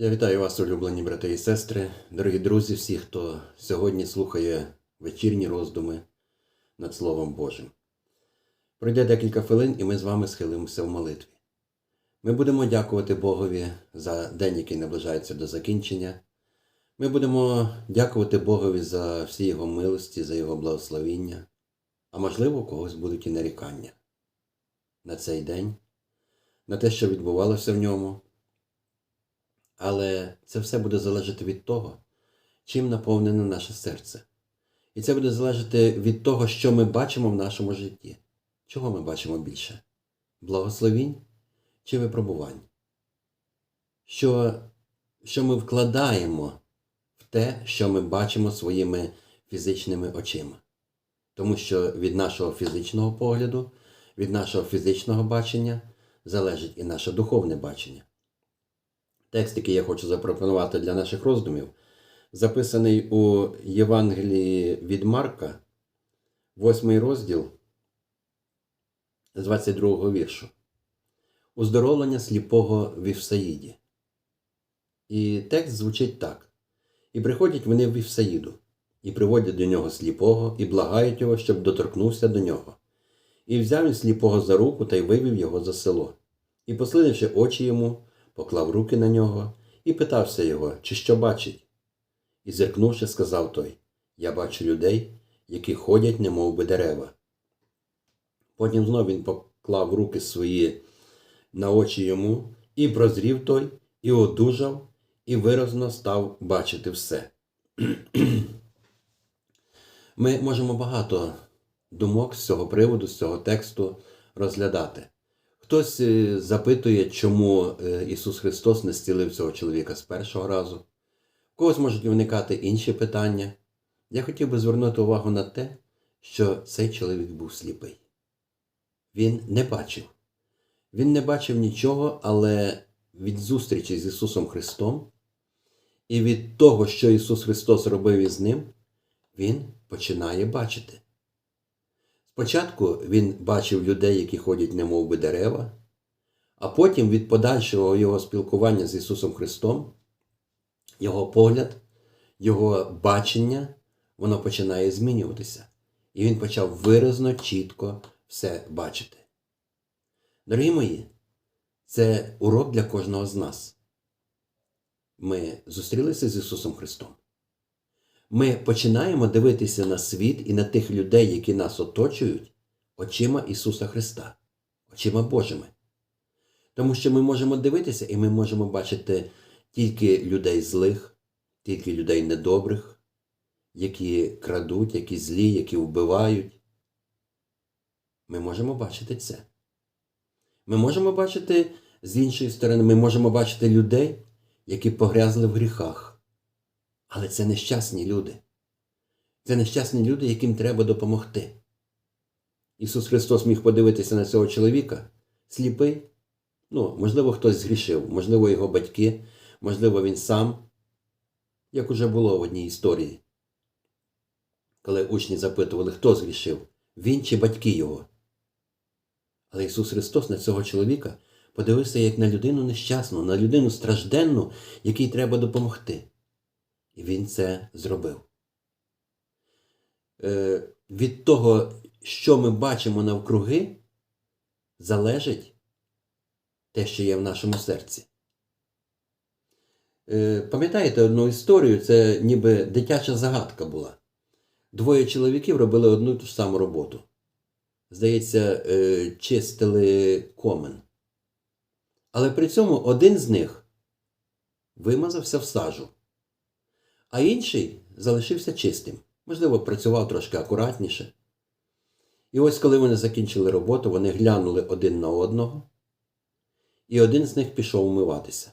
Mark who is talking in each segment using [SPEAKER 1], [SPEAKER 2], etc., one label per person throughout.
[SPEAKER 1] Я вітаю вас, улюблені брати і сестри, дорогі друзі, всі, хто сьогодні слухає вечірні роздуми над Словом Божим. Пройде декілька хвилин, і ми з вами схилимося в молитві. Ми будемо дякувати Богові за день, який наближається до закінчення. Ми будемо дякувати Богові за всі Його милості, за Його благословіння, а можливо, у когось будуть і нарікання на цей день, на те, що відбувалося в ньому. Але це все буде залежати від того, чим наповнене наше серце. І це буде залежати від того, що ми бачимо в нашому житті. Чого ми бачимо більше? Благословінь чи випробувань? Що, що ми вкладаємо в те, що ми бачимо своїми фізичними очима. Тому що від нашого фізичного погляду, від нашого фізичного бачення залежить і наше духовне бачення. Текст, який я хочу запропонувати для наших роздумів, записаний у Євангелії від Марка, 8 розділ з 22 віршу. Уздоровлення сліпого в Вівсаїді. І текст звучить так. І приходять вони в Вівсаїду, і приводять до нього сліпого, і благають його, щоб доторкнувся до нього. І взяв він сліпого за руку та й вивів його за село. І, послинивши очі йому, поклав руки на нього і питався його, чи що бачить. І зиркнувши, сказав той Я бачу людей, які ходять, немов би дерева. Потім знов він поклав руки свої на очі йому, і прозрів той, і одужав, і виразно став бачити все. Ми можемо багато думок з цього приводу, з цього тексту розглядати. Хтось е, запитує, чому е, Ісус Христос не зцілив цього чоловіка з першого разу. В когось можуть виникати інші питання. Я хотів би звернути увагу на те, що цей чоловік був сліпий. Він не бачив. Він не бачив нічого, але від зустрічі з Ісусом Христом і від того, що Ісус Христос робив із ним, Він починає бачити. Спочатку він бачив людей, які ходять немов би дерева, а потім від подальшого його спілкування з Ісусом Христом, його погляд, його бачення, воно починає змінюватися. І він почав виразно, чітко все бачити. Дорогі мої, це урок для кожного з нас. Ми зустрілися з Ісусом Христом. Ми починаємо дивитися на світ і на тих людей, які нас оточують, очима Ісуса Христа, очима Божими. Тому що ми можемо дивитися і ми можемо бачити тільки людей злих, тільки людей недобрих, які крадуть, які злі, які вбивають. Ми можемо бачити це. Ми можемо бачити з іншої сторони, ми можемо бачити людей, які погрязли в гріхах. Але це нещасні люди. Це нещасні люди, яким треба допомогти. Ісус Христос міг подивитися на цього чоловіка, сліпий. Ну, можливо, хтось згрішив, можливо, його батьки, можливо, він сам, як уже було в одній історії, коли учні запитували, хто згрішив, він чи батьки його. Але Ісус Христос на цього чоловіка подивився як на людину нещасну, на людину стражденну, якій треба допомогти. Він це зробив. Е, від того, що ми бачимо навкруги, залежить те, що є в нашому серці. Е, пам'ятаєте одну історію? Це ніби дитяча загадка була. Двоє чоловіків робили одну і ту ж саму роботу. Здається, е, чистили комен. Але при цьому один з них вимазався в сажу а інший залишився чистим. Можливо, працював трошки акуратніше. І ось коли вони закінчили роботу, вони глянули один на одного, і один з них пішов умиватися.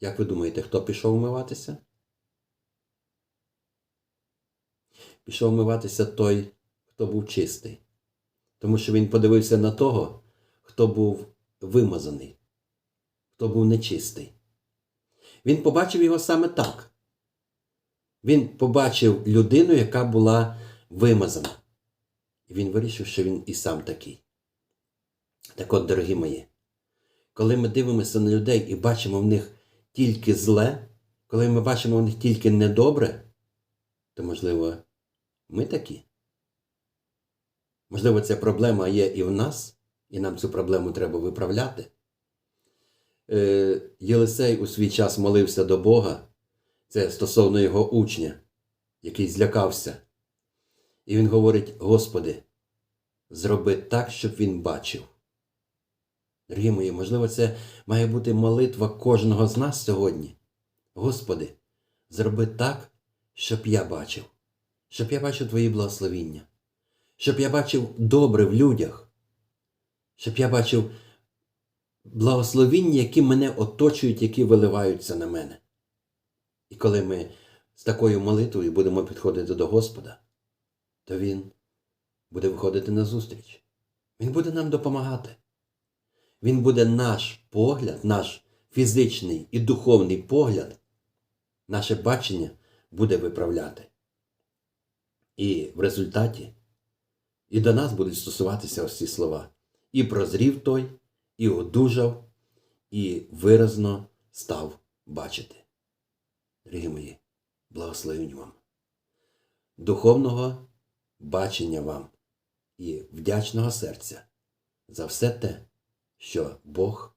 [SPEAKER 1] Як ви думаєте, хто пішов умиватися? Пішов умиватися той, хто був чистий. Тому що він подивився на того, хто був вимазаний, хто був нечистий. Він побачив його саме так. Він побачив людину, яка була вимазана. І він вирішив, що він і сам такий. Так от, дорогі мої, коли ми дивимося на людей і бачимо в них тільки зле, коли ми бачимо в них тільки недобре, то, можливо, ми такі. Можливо, ця проблема є і в нас, і нам цю проблему треба виправляти. Е, Єлисей у свій час молився до Бога, це стосовно його учня, який злякався. І він говорить: Господи, зроби так, щоб він бачив. Дорогі мої, можливо, це має бути молитва кожного з нас сьогодні. Господи, зроби так, щоб я бачив, щоб я бачив Твої благословіння, щоб я бачив добре в людях, щоб я бачив благословіння, які мене оточують, які виливаються на мене. І коли ми з такою молитвою будемо підходити до Господа, то Він буде виходити на зустріч. Він буде нам допомагати. Він буде наш погляд, наш фізичний і духовний погляд, наше бачення буде виправляти. І в результаті і до нас будуть стосуватися ось ці слова. І прозрів той, і одужав, і виразно став бачити. Дорогі мої, благословінь вам, духовного бачення вам і вдячного серця за все те, що Бог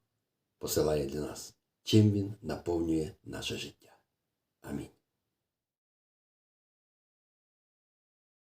[SPEAKER 1] посилає для нас, чим Він наповнює наше життя. Амінь.